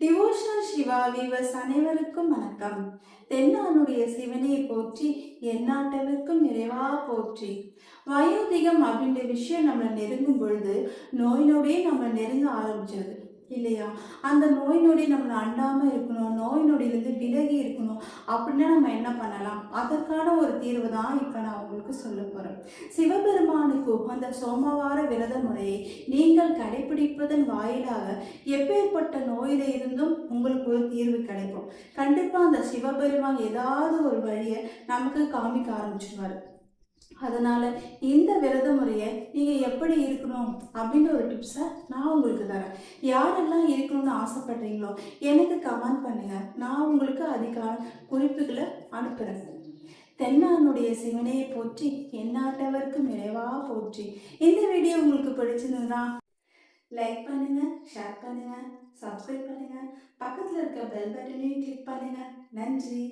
Devotional Siva viewers அனைவருக்கும் வணக்கம். தென்னானுடைய சிவனை போற்றி எந்நாட்டவருக்கும் நிறைவா போற்றி. வயோதிகம் அப்படின்ற விஷயம் நம்மளை நெருங்கும் பொழுது நோய் நொடியே நம்மளை நெருங்க ஆரம்பிச்சது. இல்லையா? அந்த நோய் நொடி நம்மளை அண்டாமல் இருக்கணும். நோய் நொடியிலிருந்து விலகி அப்படின்னா நம்ம என்ன பண்ணலாம்? அதற்கான ஒரு தீர்வு தான் இப்போ நான் உங்களுக்கு சொல்ல போகிறேன் சிவபெருமானுக்கு உகந்த சோமவார விரத முறையை நீங்கள் கடைபிடிப்பதன் வாயிலாக எப்பேற்பட்ட நோயில் இருந்தும் உங்களுக்கு ஒரு தீர்வு கிடைக்கும். கண்டிப்பாக அந்த சிவபெருமான் ஏதாவது ஒரு வழியை நமக்கு காமிக்க ஆரம்பிச்சிருவார். அதனால் இந்த விரத முறையை நீங்கள் எப்படி இருக்கணும் அப்படின்ற ஒரு டிப்ஸை நான் உங்களுக்கு தரேன். யாரெல்லாம் இருக்கணும்னு ஆசைப்படுறீங்களோ எனக்கு கமெண்ட் பண்ணுங்கள் நான் உங்களுக்கு அதுக்கான குறிப்புகளை அனுப்புகிறேன் தென்னானுடைய சிவனையை போற்றி எந்நாட்டவர்க்கு நிறைவாக போற்றி. இந்த வீடியோ உங்களுக்கு பிடிச்சிருந்ததுன்னா லைக் பண்ணுங்கள் ஷேர் பண்ணுங்கள் சப்ஸ்கிரைப் பண்ணுங்கள் பக்கத்தில் இருக்க பெல் பட்டனையும் கிளிக் பண்ணுங்கள் நன்றி.